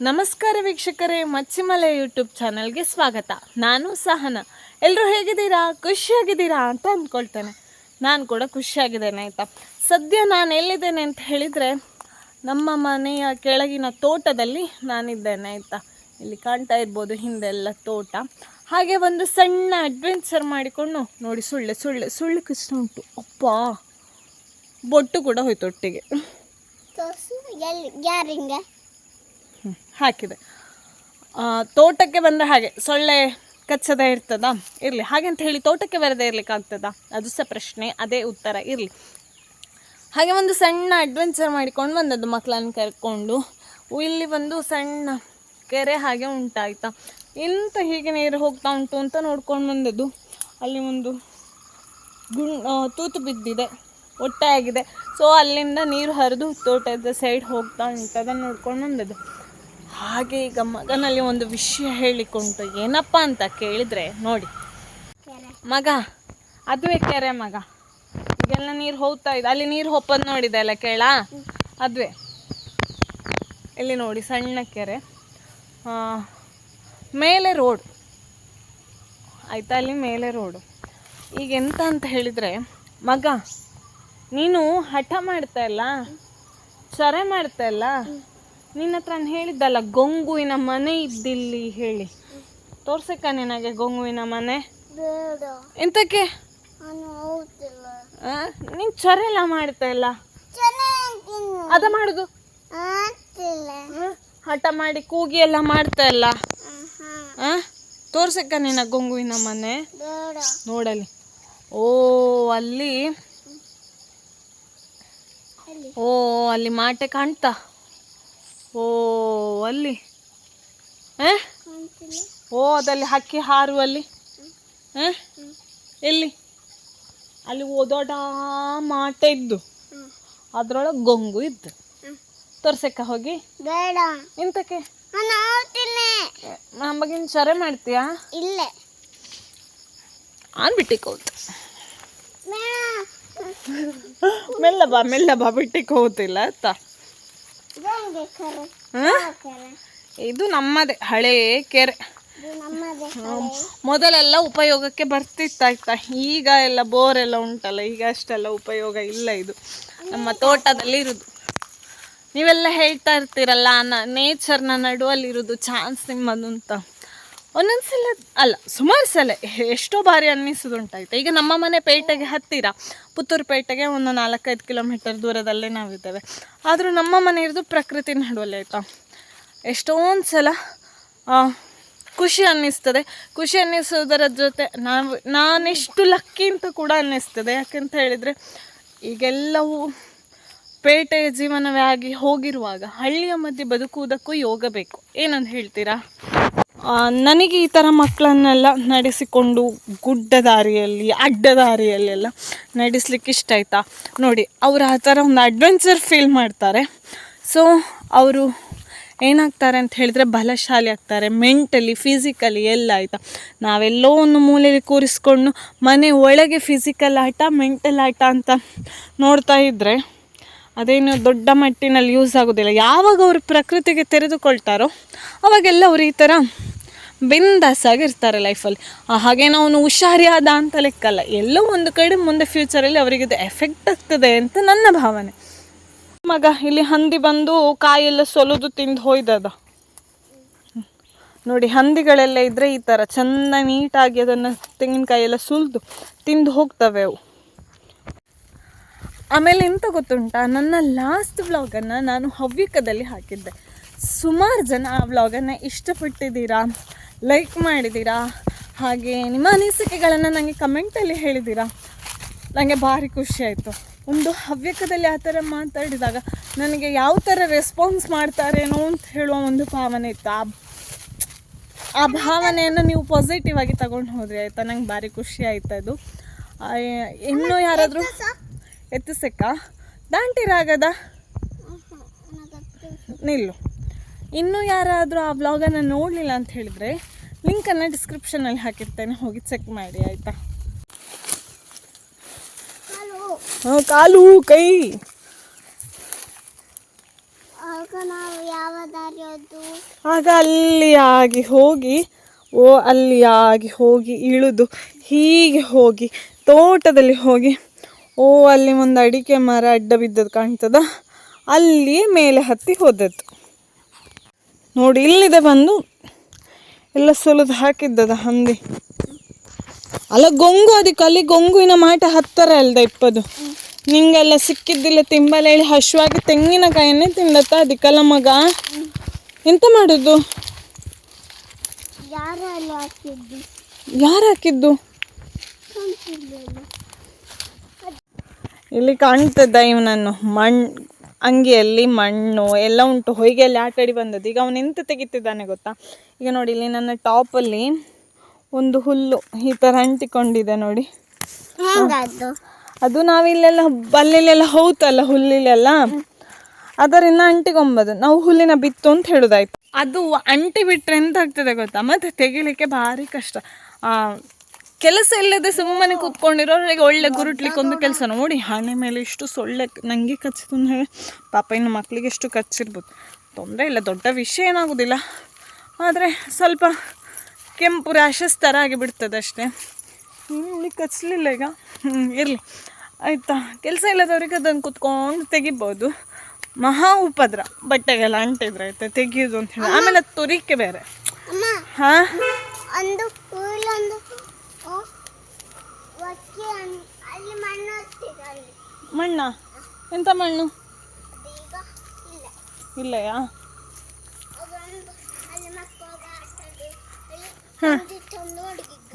ನಮಸ್ಕಾರ ವೀಕ್ಷಕರೇ, ಮಚ್ಚಿಮಲೆ ಯೂಟ್ಯೂಬ್ ಚಾನಲ್ಗೆ ಸ್ವಾಗತ. ನಾನು ಸಹನ. ಎಲ್ಲರೂ ಹೇಗಿದ್ದೀರಾ? ಖುಷಿಯಾಗಿದ್ದೀರಾ ಅಂತ ಅಂದ್ಕೊಳ್ತೇನೆ. ನಾನು ಕೂಡ ಖುಷಿಯಾಗಿದ್ದೇನೆ, ಆಯಿತಾ? ಸದ್ಯ ನಾನು ಎಲ್ಲಿದ್ದೇನೆ ಅಂತ ಹೇಳಿದರೆ, ನಮ್ಮ ಮನೆಯ ಕೆಳಗಿನ ತೋಟದಲ್ಲಿ ನಾನಿದ್ದೇನೆ, ಆಯಿತಾ? ಇಲ್ಲಿ ಕಾಣ್ತಾ ಇರ್ಬೋದು ಹಿಂದೆಲ್ಲ ತೋಟ. ಹಾಗೆ ಒಂದು ಸಣ್ಣ ಅಡ್ವೆಂಚರ್ ಮಾಡಿಕೊಂಡು ನೋಡಿ, ಸುಳ್ಳೆ ಸುಳ್ಳೆ, ಸುಳ್ಳು ಕೃಷ್ಣ ಉಂಟು. ಅಪ್ಪ! ಬೊಟ್ಟು ಕೂಡ ಹೋಯ್ತು ಒಟ್ಟಿಗೆ ತೋರ್ಸು ಎಲ್ಲಿ ಯಾರಿಂಗ ಹ್ಮ್, ಹಾಕಿದೆ. ತೋಟಕ್ಕೆ ಬಂದರೆ ಹಾಗೆ, ಸೊಳ್ಳೆ ಕಚ್ಚದೇ ಇರ್ತದಾ? ಇರಲಿ. ಅಂತ ಹೇಳಿ ತೋಟಕ್ಕೆ ಬರದೇ ಇರಲಿಕ್ಕಾಗ್ತದಾ? ಅದು ಸಹ ಪ್ರಶ್ನೆ, ಅದೇ ಉತ್ತರ, ಇರಲಿ. ಹಾಗೆ ಒಂದು ಸಣ್ಣ ಅಡ್ವೆಂಚರ್ ಮಾಡಿಕೊಂಡು ಬಂದದ್ದು ಮಕ್ಕಳನ್ನು ಕರ್ಕೊಂಡು. ಇಲ್ಲಿ ಒಂದು ಸಣ್ಣ ಕೆರೆ ಹಾಗೆ ಉಂಟಾಯ್ತಾ? ಇಂತ ಹೀಗೆ ನೀರು ಹೋಗ್ತಾ ಉಂಟು ಅಂತ ನೋಡ್ಕೊಂಡು ಬಂದದ್ದು. ಅಲ್ಲಿ ಒಂದು ಗುಣ್ ತೂತು ಬಿದ್ದಿದೆ. ಒಟ್ಟಾಗಿದೆ. ಸೊ ಅಲ್ಲಿಂದ ನೀರು ಹರಿದು ತೋಟದ ಸೈಡ್ ಹೋಗ್ತಾ ಉಂಟು. ಅದನ್ನು ನೋಡ್ಕೊಂಡು ಬಂದದ್ದು. ಹಾಗೆ ಈಗ ಮಗನಲ್ಲಿ ಒಂದು ವಿಷಯ ಹೇಳಿಕೊಂಡು ಏನಪ್ಪ ಅಂತ ಕೇಳಿದ್ರೆ ನೋಡಿ. ಮಗ, ಅದುವೇ ಕೆರೆ ಮಗ. ಈಗೆಲ್ಲ ನೀರು ಹೋಗ್ತಾ ಇದೆ. ಅಲ್ಲಿ ನೀರು ಹೋಗೋದು ನೋಡಿದೆ ಅಲ್ಲ ಕೇಳ? ಅದುವೇ. ಇಲ್ಲಿ ನೋಡಿ, ಸಣ್ಣ ಕೆರೆ. ಮೇಲೆ ರೋಡ್. ಆಯ್ತಾ ಅಲ್ಲಿ ಮೇಲೆ ರೋಡು. ಈಗ ಎಂತ ಅಂತ ಹೇಳಿದ್ರೆ, ಮಗ, ನೀನು ಹಠ ಮಾಡ್ತಾ ಇಲ್ಲ? ಚರೆ ಮಾಡ್ತಾ ಇಲ್ಲ? ನಿನ್ನ ಹತ್ರ ನಾನು ಹೇಳಿದ್ದಲ್ಲ ಗೊಂಗುವಿನ ಮನೆ ಇದ್ದಿಲ್ಲಿ ಹೇಳಿ. ತೋರ್ಸಕ್ಕ ನಿನಗೆ ಗೊಂಗುವಿನ ಮನೆ. ಎಂತಕ್ಕೆ? ನಾನು ಚರೆಲ್ಲ ಎಲ್ಲ ಮಾಡ್ತಾ ಇಲ್ಲ? ಅದ ಮಾಡುದು? ಹಠ ಮಾಡಿ ಕೂಗಿ ಎಲ್ಲ ಮಾಡ್ತಾ ಇಲ್ಲ? ಆ? ತೋರ್ಸಕ್ಕ ನಿನ್ನ ಗೊಂಗುವಿನ ಮನೆ. ನೋಡಲಿ. ಓ ಅಲ್ಲಿ. ಓ ಅಲ್ಲಿ ಮಾಟೆ ಕಾಣ್ತಾ? ಓ ಅಲ್ಲಿ. ಓ ಅದಲ್ಲಿ ಹಕ್ಕಿ ಹಾರುವಲ್ಲಿ ಹಾಂ? ಎಲ್ಲಿ? ಅಲ್ಲಿ ಓದೋಡ ಮಾಟ ಇದ್ದು. ಅದ್ರೊಳಗೆ ಗೊಂಗು ಇದ್ದು. ತೋರ್ಸಕ್ಕ ಹೋಗಿ. ಬೇಡ. ಎಂತಕ್ಕೆ? ನಮಗಿನ್ ಚರೆ ಮಾಡ್ತೀಯಾ? ಇಲ್ಲ. ಆನ್ಬಿಟ್ಟಿಕ್ ಹೋಗ್ತು ಮೆಲ್ಲ ಬಾ ಮೆಲ್ಲ ಬಾ ಬಿಟ್ಟಿಕ್ ಕೌತಿಲ್ಲ ಆಯ್ತ? ಇದು ನಮ್ಮದೇ ಹಳೇ ಕೆರೆ. ಮೊದಲೆಲ್ಲ ಉಪಯೋಗಕ್ಕೆ ಬರ್ತಿತ್ತಾಯ್ತಾ? ಈಗ ಎಲ್ಲ ಬೋರ್ ಎಲ್ಲ ಉಂಟಲ್ಲ ಈಗ ಅಷ್ಟೆಲ್ಲ ಉಪಯೋಗ ಇಲ್ಲ ಇದು. ನಮ್ಮ ತೋಟದಲ್ಲಿ ಇರುದು. ನೀವೆಲ್ಲ ಹೇಳ್ತಾ ಇರ್ತೀರಲ್ಲ ನೇಚರ್ನ ನಡುವಲ್ಲಿರೋದು ಚಾನ್ಸ್ ನಿಮ್ಮದು ಅಂತ ಒಂದೊಂದ್ಸಲ ಅಲ್ಲ, ಸುಮಾರು ಸಲ, ಎಷ್ಟೋ ಬಾರಿ ಅನ್ನಿಸೋದುಂಟಾಯ್ತು ಈಗ ನಮ್ಮ ಮನೆ ಪೇಟೆಗೆ ಹತ್ತಿರ, ಪುತ್ತೂರು ಪೇಟೆಗೆ ಒಂದು ನಾಲ್ಕೈದು ಕಿಲೋಮೀಟರ್ ದೂರದಲ್ಲೇ ನಾವಿದ್ದೇವೆ. ಆದರೂ ನಮ್ಮ ಮನೆ ಇರೋದು ಪ್ರಕೃತಿ ನಡುವಲ್ಲಿ ಆಯಿತಾ? ಎಷ್ಟೊಂದು ಸಲ ಖುಷಿ ಅನ್ನಿಸ್ತದೆ ಖುಷಿ ಅನ್ನಿಸೋದರ ಜೊತೆ ನಾವು, ನಾನೆಷ್ಟು ಲಕ್ಕಿ ಅಂತ ಕೂಡ ಅನ್ನಿಸ್ತದೆ ಯಾಕೆಂತ ಹೇಳಿದರೆ, ಈಗೆಲ್ಲವೂ ಪೇಟೆಯ ಜೀವನವೇ ಆಗಿ ಹೋಗಿರುವಾಗ ಹಳ್ಳಿಯ ಮಧ್ಯೆ ಬದುಕುವುದಕ್ಕೂ ಯೋಗ ಬೇಕು. ಏನಂತ ಹೇಳ್ತೀರಾ? ನನಗೆ ಈ ಥರ ಮಕ್ಕಳನ್ನೆಲ್ಲ ನಡೆಸಿಕೊಂಡು ಗುಡ್ಡ ದಾರಿಯಲ್ಲಿ, ಅಡ್ಡ ದಾರಿಯಲ್ಲೆಲ್ಲ ನಡೆಸ್ಲಿಕ್ಕೆ ಇಷ್ಟ ಆಯಿತಾ? ನೋಡಿ, ಅವರು ಆ ಥರ ಒಂದು ಅಡ್ವೆಂಚರ್ ಫೀಲ್ ಮಾಡ್ತಾರೆ. ಸೊ ಅವರು ಏನಾಗ್ತಾರೆ ಅಂತ ಹೇಳಿದ್ರೆ ಬಲಶಾಲಿ ಆಗ್ತಾರೆ ಮೆಂಟಲಿ ಫಿಸಿಕಲಿ ಎಲ್ಲ ಆಯಿತಾ? ನಾವೆಲ್ಲೋ ಒಂದು ಮೂಲೆಯಲ್ಲಿ ಕೂರಿಸ್ಕೊಂಡು ಮನೆ ಒಳಗೆ ಫಿಸಿಕಲ್ ಆಟ ಮೆಂಟಲ್ ಆಟ ಅಂತ ನೋಡ್ತಾ ಇದ್ದರೆ ಅದೇನು ದೊಡ್ಡ ಮಟ್ಟಿನಲ್ಲಿ ಯೂಸ್ ಆಗೋದಿಲ್ಲ. ಯಾವಾಗ ಅವರು ಪ್ರಕೃತಿಗೆ ತೆರೆದುಕೊಳ್ತಾರೋ, ಅವಾಗೆಲ್ಲ ಅವರು ಈ ಥರ ಬಿಂದಾಸ್ ಇರ್ತಾರೆ ಲೈಫಲ್ಲಿ ಹಾಗೆ ನಾವು ಹುಷಾರಿಯಾದ ಅಂತ ಲೆಕ್ಕಲ್ಲ. ಎಲ್ಲೋ ಒಂದು ಕಡೆ ಮುಂದೆ ಫ್ಯೂಚರಲ್ಲಿ ಅವರಿಗೆ ಇದು ಎಫೆಕ್ಟ್ ಆಗ್ತದೆ ಅಂತ ನನ್ನ ಭಾವನೆ. ಮಗ, ಇಲ್ಲಿ ಹಂದಿ ಬಂದು ಕಾಯೆಲ್ಲ ಸೊಲದು ತಿಂದು ಹೋಯ್ದದ. ನೋಡಿ, ಹಂದಿಗಳೆಲ್ಲ ಇದ್ರೆ ಈ ಥರ ಚೆಂದ ನೀಟಾಗಿ ಅದನ್ನು ತೆಂಗಿನಕಾಯಿ ಎಲ್ಲ ಸುಲಿದು ತಿಂದು ಹೋಗ್ತವೆ ಅವು. ಆಮೇಲೆ ಎಂತ ಗೊತ್ತುಂಟ? ನನ್ನ ಲಾಸ್ಟ್ ವ್ಲಾಗನ್ನು ನಾನು ಹವ್ಯಕದಲ್ಲಿ ಹಾಕಿದ್ದೆ. ಸುಮಾರು ಜನ ಆ ವ್ಲಾಗನ್ನು ಇಷ್ಟಪಟ್ಟಿದ್ದೀರಾ? ಲೈಕ್ ಮಾಡಿದ್ದೀರಾ ಹಾಗೆ ನಿಮ್ಮ ಅನಿಸಿಕೆಗಳನ್ನು ನನಗೆ ಕಮೆಂಟಲ್ಲಿ ಹೇಳಿದ್ದೀರಾ ನನಗೆ ಭಾರಿ ಖುಷಿ ಆಯಿತು ಒಂದು ಹವ್ಯಕದಲ್ಲಿ ಆ ಥರ ಮಾತಾಡಿದಾಗ ನನಗೆ ಯಾವ ಥರ ರೆಸ್ಪಾನ್ಸ್ ಮಾಡ್ತಾರೇನೋ ಅಂತ ಹೇಳುವ ಒಂದು ಭಾವನೆ ಇತ್ತು ಆ ಆ ಭಾವನೆಯನ್ನು ನೀವು ಪಾಸಿಟಿವ್ ಆಗಿ ತಗೊಂಡು ಹೋದ್ರಿ ಆಯಿತಾ ನಂಗೆ ಭಾರಿ ಖುಷಿ ಆಯ್ತು ಅದು ಇನ್ನೂ ಯಾರಾದರೂ ಎತ್ತಿಸಕ್ಕ ದಾಂಟಿರಾಗದ ನಿಲ್ಲು ಇನ್ನೂ ಯಾರಾದರೂ ಆ ವ್ಲಾಗನ್ನು ನೋಡಲಿಲ್ಲ ಅಂತ ಹೇಳಿದರೆ ಲಿಂಕನ್ನು ಡಿಸ್ಕ್ರಿಪ್ಷನಲ್ಲಿ ಹಾಕಿರ್ತೇನೆ. ಹೋಗಿ ಚೆಕ್ ಮಾಡಿ ಆಯಿತಾ? ಹಾಂ ಕಾಲು ಕೈ. ಆಗ ಅಲ್ಲಿ ಆಗಿ ಹೋಗಿ ಓ ಅಲ್ಲಿ ಆಗಿ ಹೋಗಿ ಇಳಿದು ಹೀಗೆ ಹೋಗಿ ತೋಟದಲ್ಲಿ ಹೋಗಿ ಓ ಅಲ್ಲಿ ಒಂದು ಅಡಿಕೆ ಮರ ಅಡ್ಡ ಬಿದ್ದದ್ದು ಕಾಣ್ತದ? ಅಲ್ಲಿ ಮೇಲೆ ಹತ್ತಿ ಹೋದದ್ದು. ನೋಡಿ ಇಲ್ಲಿದೆ ಬಂದು ಎಲ್ಲ ಸುಲಿದು ಹಾಕಿದ್ದದ ಹಂದಿ. ಅಲ್ಲ ಗೊಂಗು ಅದಕ್ಕೆ ಅಲ್ಲಿ ಗೊಂಗುವಿನ ಮಾಟ ಹತ್ತರ ಅಲ್ದ ಇಪ್ಪದು. ನಿಂಗೆಲ್ಲ ಸಿಕ್ಕಿದ್ದಿಲ್ಲ ತಿಂಬಲ್ಲ ಹೇಳಿ ಹಶುವಾಗಿ ತೆಂಗಿನಕಾಯನ್ನೇ ತಿಂದತ್ತ ಅದಕ್ಕಲ್ಲ ಮಗ ಎಂತ ಮಾಡುದು? ಯಾರು ಹಾಕಿದ್ದು? ಯಾರು ಹಾಕಿದ್ದು? ಇಲ್ಲಿ ಕಾಣ್ತದ ಇವನನ್ನು ಮಣ್ ಅಂಗಿಯಲ್ಲಿ ಮಣ್ಣು ಎಲ್ಲ ಉಂಟು. ಹೊಯ್ಗೆಯಲ್ಲಿ ಆಟಾಡಿ ಬಂದದ್ದು. ಈಗ ಅವನು ಎಂತ ತೆಗಿತಿದ್ದಾನೆ ಗೊತ್ತಾ? ಈಗ ನೋಡಿ ಇಲ್ಲಿ ನನ್ನ ಟಾಪಲ್ಲಿ ಒಂದು ಹುಲ್ಲು ಈ ಥರ ಅಂಟಿಕೊಂಡಿದೆ ನೋಡಿ. ಅದು ನಾವಿಲ್ಲೆಲ್ಲ ಬಲ್ಲೆಲ್ಲ ಹೌತಲ್ಲ ಹುಲ್ಲಿಲೆಲ್ಲ? ಅದರಿಂದ ಅಂಟಿಕೊಂಬದು. ನಾವು ಹುಲ್ಲಿನ ಬಿತ್ತು ಅಂತ ಹೇಳುದಾಯ್ತು. ಅದು ಅಂಟಿ ಬಿಟ್ರೆ ಎಂತ ಆಗ್ತದೆ ಗೊತ್ತಾ? ಮತ್ತೆ ತೆಗಿಲಿಕ್ಕೆ ಭಾರಿ ಕಷ್ಟ. ಆ, ಕೆಲಸ ಇಲ್ಲದೆ ಸುಮ್ಮನೆ ಕೂತ್ಕೊಂಡಿರೋರಿಗೆ ಒಳ್ಳೆ ಗುರುಟ್ಲಿಕ್ಕೆ ಒಂದು ಕೆಲಸ ನೋಡಿ ಹಣೆ ಮೇಲೆ ಇಷ್ಟು ಸೊಳ್ಳೆ ನನಗೆ ಕಚ್ಚಿತು ಅಂತ ಹೇಳಿ ಪಾಪ ಇನ್ನು ಮಕ್ಕಳಿಗೆ ಎಷ್ಟು ಕಚ್ಚಿರ್ಬೋದು. ತೊಂದರೆ ಇಲ್ಲ ದೊಡ್ಡ ವಿಷಯ ಏನಾಗೋದಿಲ್ಲ. ಆದರೆ ಸ್ವಲ್ಪ ಕೆಂಪು ರ್ಯಾಷಸ್ ಥರ ಆಗಿಬಿಡ್ತದೆ ಅಷ್ಟೇ. ಇಲ್ಲಿ ಕಚ್ಚಲಿಲ್ಲ ಈಗ. ಹ್ಞೂ ಇರಲಿ. ಆಯಿತಾ? ಕೆಲಸ ಇಲ್ಲದವ್ರಿಗೆ ಅದನ್ನು ಕುತ್ಕೊಂಡು ತೆಗಿಬೋದು. ಮಹಾ ಉಪದ್ರ. ಬಟ್ಟೆಗೆಲ್ಲ ಅಂಟಿದ್ರೆ ಆಯ್ತಾ? ತೆಗಿಯೋದು ಅಂತ ಹೇಳಿ. ಆಮೇಲೆ ತುರಿಕೆ ಬೇರೆ. ಹಾಂ ಒಂದು ಹುಲ್ಲೊಂದು ಓ, ಒಕ್ಕೆ ಅನ್- ಅಲ್ಲಿ ಮಣ್ಣು ಹತ್ತಿದೆ ಅಲ್ಲಿ ಮಣ್ಣ? ಎಂತ ಮಣ್ಣು? ಇಲ್ಲಯಾ?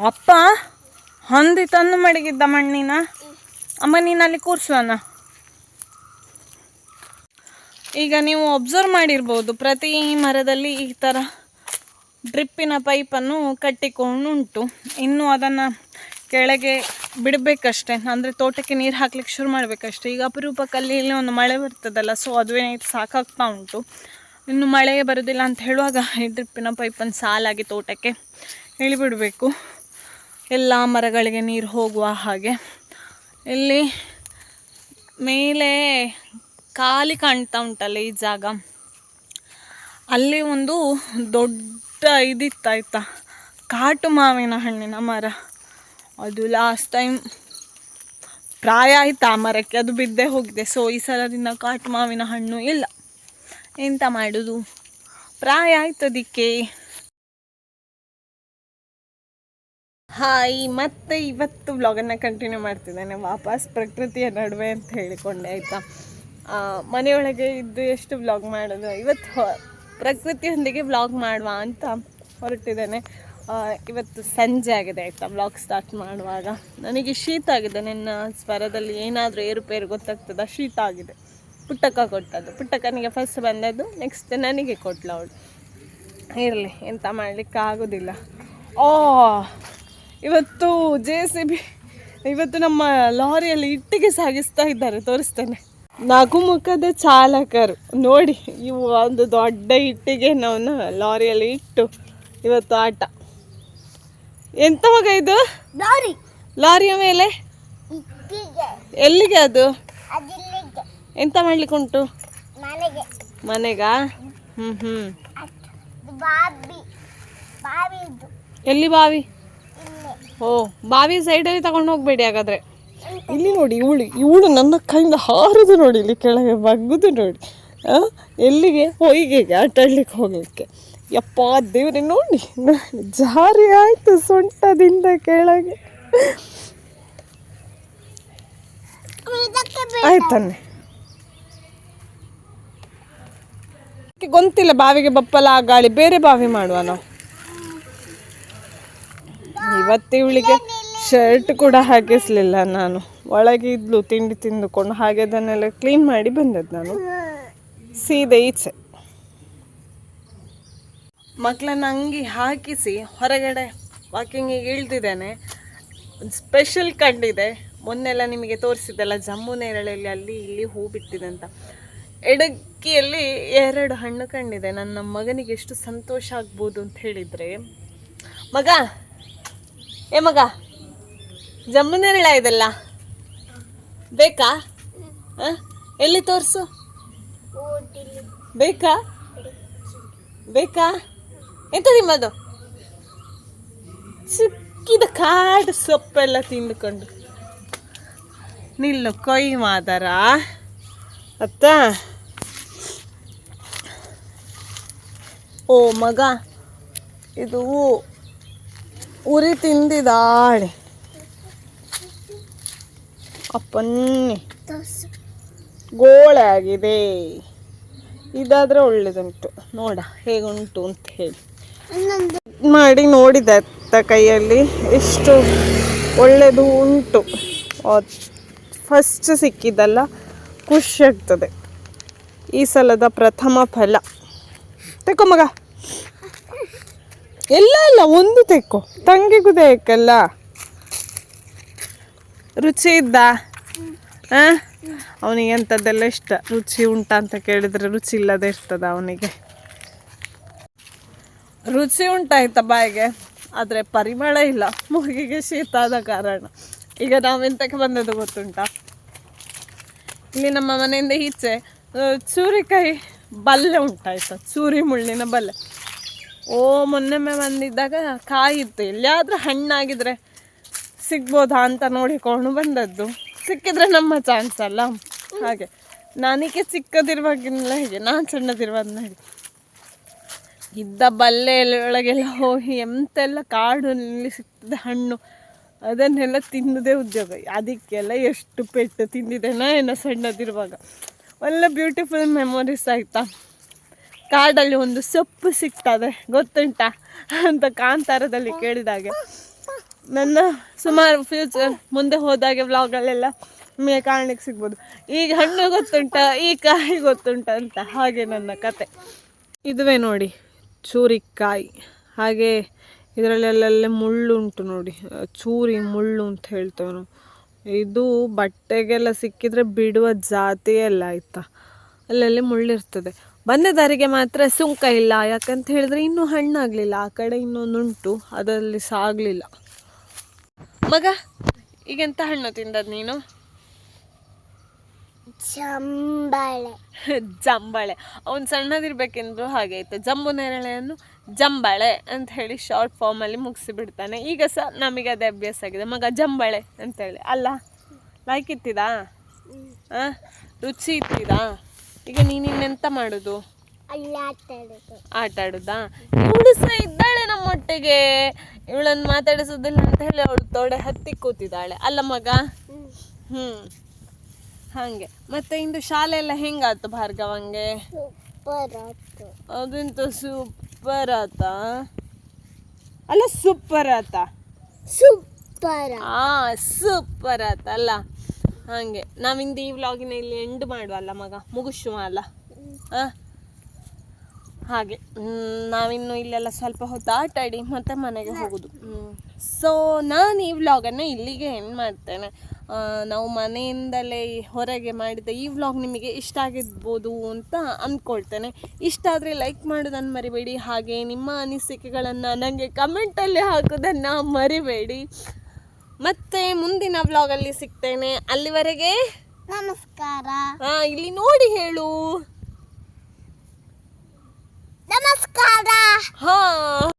ಅಪ್ಪ, ಹಂದಿ ತಂದು ಮಡಗಿದ್ದ ಮಣ್ಣಿನ? ಅಮ್ಮ, ನೀನಲ್ಲಿ ಕೂರ್ಸೋಣ. ಈಗ ನೀವು ಒಬ್ಸರ್ವ್ ಮಾಡಿರ್ಬೋದು, ಪ್ರತಿ ಮರದಲ್ಲಿ ಈ ಥರ ಡ್ರಿಪ್ಪಿನ ಪೈಪನ್ನು ಕಟ್ಟಿಕೊಂಡು ಉಂಟು ಇನ್ನು ಅದನ್ನು ಕೆಳಗೆ ಬಿಡಬೇಕಷ್ಟೆ, ಅಂದರೆ ತೋಟಕ್ಕೆ ನೀರು ಹಾಕ್ಲಿಕ್ಕೆ ಶುರು ಮಾಡಬೇಕಷ್ಟೆ. ಈಗ ಅಪರೂಪಕ್ಕಲ್ಲಿ ಇಲ್ಲಿ ಒಂದು ಮಳೆ ಬರ್ತದಲ್ಲ ಸೊ ಅದುವೇ ಸಾಕಾಗ್ತಾ ಉಂಟು. ಇನ್ನು ಮಳೆ ಬರೋದಿಲ್ಲ ಅಂತ ಹೇಳುವಾಗ ಈ ಡ್ರಿಪ್ಪಿನ ಪೈಪನ್ನು ಸಾಲಾಗಿ ತೋಟಕ್ಕೆ ಇಳಿಬಿಡಬೇಕು. ಎಲ್ಲ ಮರಗಳಿಗೆ ನೀರು ಹೋಗುವ ಹಾಗೆ. ಇಲ್ಲಿ ಮೇಲೆ ಖಾಲಿ ಕಾಣ್ತಾ ಉಂಟಲ್ಲ ಈ ಜಾಗ. ಅಲ್ಲಿ ಒಂದು ದೊಡ್ಡ ಇದಿತ್ತಾಯ್ತಾ ಕಾಟು ಮಾವಿನ ಹಣ್ಣಿನ ಮರ. ಅದು ಲಾಸ್ಟ್ ಟೈಮ್ ಪ್ರಾಯ ಆಯ್ತು ಆ ಮರಕ್ಕೆ, ಅದು ಬಿದ್ದೇ ಹೋಗಿದೆ. ಸೊ ಈ ಸಲದಿಂದ ಕಾಟು ಮಾವಿನ ಹಣ್ಣು ಇಲ್ಲ. ಎಂತ ಮಾಡೋದು? ಪ್ರಾಯ ಆಯ್ತು ಅದಕ್ಕೆ. ಹಾಯ್ ಮತ್ತೆ ಇವತ್ತು ವ್ಲಾಗನ್ನು ಕಂಟಿನ್ಯೂ ಮಾಡ್ತಿದ್ದೇನೆ. ವಾಪಸ್ ಪ್ರಕೃತಿಯ ನಡುವೆ ಅಂತ ಹೇಳಿಕೊಂಡೆ, ಆಯಿತಾ? ಮನೆಯೊಳಗೆ ಇದ್ದು ಎಷ್ಟು ವ್ಲಾಗ್ ಮಾಡೋದು? ಇವತ್ತು ಪ್ರಕೃತಿಯೊಂದಿಗೆ ವ್ಲಾಗ್ ಮಾಡುವ ಅಂತ ಹೊರಟಿದ್ದೇನೆ. ಇವತ್ತು ಸಂಜೆ ಆಗಿದೆ ಆಯಿತಾ? ಬ್ಲಾಗ್ ಸ್ಟಾರ್ಟ್ ಮಾಡುವಾಗ. ನನಗೆ ಶೀತ ಆಗಿದೆ. ನಿನ್ನ ಸ್ವರದಲ್ಲಿ ಏನಾದರೂ ಏರುಪೇರು ಗೊತ್ತಾಗ್ತದ? ಶೀತ ಆಗಿದೆ. ಪುಟ್ಟಕ್ಕ ಕೊಟ್ಟದ್ದು. ಪುಟ್ಟಕ್ಕನಿಗೆ ಫಸ್ಟ್ ಬಂದದ್ದು ನೆಕ್ಸ್ಟ್ ನನಗೆ ಕೊಟ್ಲ ಅವಳು. ಇರಲಿ, ಎಂತ ಮಾಡಲಿಕ್ಕೆ ಆಗೋದಿಲ್ಲ. ಓ, ಇವತ್ತು ಜೆ ಸಿ ಬಿ ಇವತ್ತು ನಮ್ಮ ಲಾರಿಯಲ್ಲಿ ಇಟ್ಟಿಗೆ ಸಾಗಿಸ್ತಾ ಇದ್ದಾರೆ. ತೋರಿಸ್ತೇನೆ. ನಗುಮುಖದ ಚಾಲಕರು. ನೋಡಿ, ಇವು ಒಂದು ದೊಡ್ಡ ಇಟ್ಟಿಗೆ ನಾವು ಲಾರಿಯಲ್ಲಿ ಇಟ್ಟು ಇವತ್ತು ಆಟ. ಎಂತ ಮಗ ಇದು? ಲಾರಿ. ಲಾರಿಯ ಮೇಲೆ? ಎಲ್ಲಿಗೆ ಅದು? ಎಂತ ಮಾಡ್ಲಿಕ್ಕೆ ಉಂಟು? ಮನೆಗೆ. ಬಾವಿ. ಇದು. ಎಲ್ಲಿ ಬಾವಿ? ಓ ಬಾವಿ ಸೈಡಲ್ಲಿ ತಗೊಂಡು ಹೋಗ್ಬೇಡಿ ಹಾಗಾದ್ರೆ. ಇಲ್ಲಿ ನೋಡಿ ಇವಳು ಇವಳು ನನ್ನ ಕೈಯಿಂದ ಹಾರದು ನೋಡಿ ಇಲ್ಲಿ ಕೆಳಗೆ ಬಗ್ಗುದು ನೋಡಿ. ಎಲ್ಲಿಗೆ? ಹೊಯ್ಗೆಗೆ ಆಟಾಡ್ಲಿಕ್ಕೆ ಹೋಗ್ಲಿಕ್ಕೆ. ಯಪ್ಪ ದೇವ್ರೆ ನೋಡಿ ಜಾರಿ ಆಯ್ತು ಸೊಂಟದಿಂದ ಕೆಳಗೆ. ಆಯ್ತಾನೆ ಗೊಂತಿಲ್ಲ ಬಾವಿಗೆ ಬಪ್ಪಲ ಆ ಗಾಳಿ ಬೇರೆ ಬಾವಿ ಮಾಡುವ ನಾವು. ಇವತ್ತು ಇವಳಿಗೆ ಶರ್ಟ್ ಕೂಡ ಹಾಕಿಸ್ಲಿಲ್ಲ ನಾನು. ಒಳಗೆ ಇದ್ಲು ತಿಂಡಿ ತಿಂದುಕೊಂಡು ಹಾಗೆ ಅದನ್ನೆಲ್ಲ ಕ್ಲೀನ್ ಮಾಡಿ ಬಂದದ್ದು ನಾನು. ಸೀದೆ ಈಚೆ. ಮಕ್ಕಳನ್ನ ಅಂಗಿ ಹಾಕಿಸಿ ಹೊರಗಡೆ ವಾಕಿಂಗಿಗೆ ಇಳ್ದಿದ್ದೇನೆ. ಒಂದು ಸ್ಪೆಷಲ್ ಕಂಡಿದೆ ಮೊನ್ನೆಲ್ಲ ನಿಮಗೆ ತೋರಿಸಿದ್ದೆಲ್ಲ ಜಮ್ಮು ನೇರಳೆಯಲ್ಲಿ ಅಲ್ಲಿ ಇಲ್ಲಿ ಹೂ ಬಿಟ್ಟಿದೆ ಅಂತ. ಎಡಕ್ಕಿಯಲ್ಲಿ ಎರಡು ಹಣ್ಣು ಕಂಡಿದೆ. ನನ್ನ ಮಗನಿಗೆ ಎಷ್ಟು ಸಂತೋಷ ಆಗ್ಬೋದು ಅಂತ ಹೇಳಿದರೆ ಮಗ ಏ ಮಗ ಜಮ್ಮು ನೇರಳ ಇದೆಲ್ಲ ಬೇಕಾ? ಎಲ್ಲಿ ತೋರಿಸು? ಬೇಕಾ? ಬೇಕಾ? ಎಂತ ತಿಂಬದು ಸಿಕ್ಕಿದ ಕಾಡು ಸೊಪ್ಪೆಲ್ಲ ತಿಂದುಕೊಂಡು. ನಿಲ್ಲು, ಕೊಯ್ ಮಾದರ. ಅತ್ತ. ಓ ಮಗ, ಇದು ಉರಿ ತಿಂದಿದಾಳೆ ಅಪ್ಪನ್ನಿ. ಗೋಳೆ ಆಗಿದೆ. ಒಳ್ಳೆಯದುಂಟು ಒಳ್ಳೇದುಂಟು. ನೋಡ, ಹೇಗುಂಟು ಅಂತ ಹೇಳಿ. ಮಾಡಿ ನೋಡಿದೆ ಅತ್ತ ಕೈಯಲ್ಲಿ. ಎಷ್ಟು ಒಳ್ಳೆಯದು ಉಂಟು. ಫಸ್ಟ್ ಸಿಕ್ಕಿದ್ದಲ್ಲ, ಖುಷಿ ಆಗ್ತದೆ. ಈ ಸಲದ ಪ್ರಥಮ ಫಲ. ತೆಕ್ಕೋ ಮಗ. ಎಲ್ಲ ಅಲ್ಲ, ಒಂದು ತೆಕ್ಕು. ತಂಗಿಗೂ ತೆಕ್ಕಲ್ಲ. ರುಚಿ ಇದ್ದ? ಅವನಿಗೆ ಅಂಥದ್ದೆಲ್ಲ ಇಷ್ಟ. ರುಚಿ ಉಂಟ ಅಂತ ಕೇಳಿದರೆ ರುಚಿ ಇಲ್ಲದೆ ಇರ್ತದ ಅವನಿಗೆ. ರುಚಿ ಉಂಟಾಯ್ತಾ ಬಾಯಿಗೆ, ಆದರೆ ಪರಿಮಳ ಇಲ್ಲ. ಮೂಗಿಗೆ ಶೀತ ಆದ ಕಾರಣ. ಈಗ ನಾವು ಎಂತಕ್ಕೆ ಬಂದದ್ದು ಗೊತ್ತುಂಟಾ? ಇಲ್ಲಿ ನಮ್ಮ ಮನೆಯಿಂದ ಈಚೆ ಚೂರಿಕಾಯಿ ಬಲ್ಲೆ ಉಂಟಾಯ್ತ, ಚೂರಿ ಮುಳ್ಳಿನ ಬಲ್ಲೆ. ಓ, ಮೊನ್ನೆಮ್ಮೆ ಬಂದಿದ್ದಾಗ ಕಾಯಿತ್ತು. ಎಲ್ಲಿಯಾದರೂ ಹಣ್ಣಾಗಿದ್ರೆ ಸಿಗ್ಬೋದಾ ಅಂತ ನೋಡಿಕೊಂಡು ಬಂದದ್ದು. ಸಿಕ್ಕಿದ್ರೆ ನಮ್ಮ ಚಾನ್ಸ್ ಅಲ್ಲ. ಹಾಗೆ. ನನಗೆ ಚಿಕ್ಕದಿರುವಾಗಿಲ್ಲ ಹೇಗೆ, ನಾನು ಸಣ್ಣದಿರುವಾಗ ಹೇಗೆ. ಇದ್ದ ಬಲ್ಲೆ ಒಳಗೆಲ್ಲ ಹೋಗಿ ಎಂತೆಲ್ಲ ಕಾಡಲ್ಲಿ ಸಿಗ್ತದೆ ಹಣ್ಣು, ಅದನ್ನೆಲ್ಲ ತಿನ್ನೋದೇ ಉದ್ಯೋಗ. ಅದಕ್ಕೆಲ್ಲ ಎಷ್ಟು ಪೆಟ್ಟು ತಿಂದಿದ್ದೇನೋ ಏನೋ ಸಣ್ಣದಿರುವಾಗ. ಒಳ್ಳೆ ಬ್ಯೂಟಿಫುಲ್ ಮೆಮೊರೀಸ್ ಆಯಿತಾ? ಕಾಡಲ್ಲಿ ಒಂದು ಸೊಪ್ಪು ಸಿಗ್ತದೆ, ಗೊತ್ತುಂಟ? ಅಂತ ಕಾಂತಾರದಲ್ಲಿ ಕೇಳಿದಾಗೆ. ನನ್ನ ಸುಮಾರು ಫ್ಯೂಚರ್ ಮುಂದೆ ಹೋದಾಗೆ ವ್ಲಾಗಲ್ಲೆಲ್ಲ ಮೇ ಕಾಣಲಿಕ್ಕೆ ಸಿಗ್ಬೋದು. ಈಗ ಹಣ್ಣು ಗೊತ್ತುಂಟ, ಈ ಕಾಯಿ ಗೊತ್ತುಂಟ ಅಂತ, ಹಾಗೆ ನನ್ನ ಕತೆ. ಇದುವೇ ನೋಡಿ. ಚೂರಿಕಾಯಿ. ಹಾಗೆ ಇದರಲ್ಲೆಲ್ಲ ಮುಳ್ಳುಂಟು ನೋಡಿ. ಚೂರಿ ಮುಳ್ಳು ಅಂತ ಹೇಳ್ತೇವೆ ಇದು ಬಟ್ಟೆಗೆಲ್ಲ ಸಿಕ್ಕಿದರೆ ಬಿಡುವ ಜಾತಿಯೇ ಅಲ್ಲ ಆಯ್ತಾ. ಅಲ್ಲಲ್ಲಿ ಮುಳ್ಳಿರ್ತದೆ. ಬಂದ ದಾರಿಗೆ ಮಾತ್ರ ಸುಂಕ ಇಲ್ಲ. ಯಾಕಂತ ಹೇಳಿದ್ರೆ ಇನ್ನೂ ಹಣ್ಣಾಗಲಿಲ್ಲ. ಆ ಕಡೆ ಇನ್ನೊಂದುಂಟು. ಅದರಲ್ಲಿ ಸಾಗಲಿಲ್ಲ. ಮಗ, ಈಗೆಂತ ಹಣ್ಣು ತಿಂದದ್ದು ನೀನು? ಚಂಬಳೆ ಜಂಬಳೆ. ಅವ್ನು ಸಣ್ಣದಿರ್ಬೇಕೆಂದ್ರು ಹಾಗೆ ಆಯ್ತು. ಜಂಬು ನೇರಳೆಯನ್ನು ಜಂಬಳೆ ಅಂತ ಹೇಳಿ ಶಾರ್ಟ್ ಫಾರ್ಮಲ್ಲಿ ಮುಗಿಸಿಬಿಡ್ತಾನೆ. ಈಗ ಸಹ ನಮಗೆ ಅದೇ ಅಭ್ಯಾಸ ಆಗಿದೆ. ಮಗ ಜಂಬಳೆ ಅಂತೇಳಿ ಅಲ್ಲ ಲೈಕ್ ಇತ್ತಿದಾ ಆ? ರುಚಿ ಇತ್ತಿದಾ ಈಗ ನೀನು ಇನ್ನೆಂತ ಮಾಡೋದು? ಅಲ್ಲಿ ಆಟ ಆಡೋದು. ಇವಳು ಸಹ ಇದ್ದಾಳೆ ನಮ್ಮೊಟ್ಟಿಗೆ ಇವಳನ್ನು ಮಾತಾಡಿಸೋದಿಲ್ಲ ಅಂತ ಹೇಳಿ ಅವಳು ತೋಡೆ ಹತ್ತಿ ಕೂತಿದ್ದಾಳೆ. ಅಲ್ಲ ಮಗ? ಹ್ಮ್. ಹ್ಞೂ ಹಾಗೆ. ಮತ್ತೆ ಇಂದು ಶಾಲೆ ಎಲ್ಲ ಹೆಂಗಾಯ್ತು ಭಾರ್ಗವಂಗೆ ಸೂಪರ್ ಆಯ್ತು. ಅದಂತ ಸೂಪರ್ ಆತ ಅಲ್ಲ ಸೂಪರ್ ಆತ ಸೂಪರ್ ಆ ಸೂಪರ್ ಆತ ಅಲ್ಲ. ಹಾಗೆ. ನಾವಿಂದು ಈ ವ್ಲಾಗಿನ ಇಲ್ಲಿ ಎಂಡ್ ಮಾಡುವಲ್ಲ ಮಗ? ಮುಗಿಸುವ ಅಲ್ಲ? ಹಾಂ ಹಾಗೆ. ಹ್ಮ್, ನಾವಿನ್ನು ಇಲ್ಲೆಲ್ಲ ಸ್ವಲ್ಪ ಹೊತ್ತು ಆಟ ಆಡಿ ಮತ್ತೆ ಮನೆಗೆ ಹೋಗೋದು. ಸೊ ನಾನು ಈ ವ್ಲಾಗನ್ನು ಇಲ್ಲಿಗೆ ಎಂಡ್ ಮಾಡ್ತೇನೆ. ನಾವು ಮನೆಯಿಂದಲೇ ಹೊರಗೆ ಮಾಡಿದ ಈ ವ್ಲಾಗ್ ನಿಮಗೆ ಇಷ್ಟ ಆಗಿರ್ಬೋದು ಅಂತ ಅಂದ್ಕೊಳ್ತೇನೆ ಇಷ್ಟ ಆದರೆ ಲೈಕ್ ಮಾಡೋದನ್ನು ಮರಿಬೇಡಿ ಹಾಗೆ ನಿಮ್ಮ ಅನಿಸಿಕೆಗಳನ್ನು ನನಗೆ ಕಮೆಂಟಲ್ಲಿ ಹಾಕೋದನ್ನು ಮರಿಬೇಡಿ. ಮತ್ತೆ ಮುಂದಿನ ವ್ಲಾಗಲ್ಲಿ ಸಿಗ್ತೇನೆ. ಅಲ್ಲಿವರೆಗೆ ನಮಸ್ಕಾರ. ಹಾ ಇಲ್ಲಿ ನೋಡಿ ಹೇಳು. ನಮಸ್ಕಾರ. ಹಾ.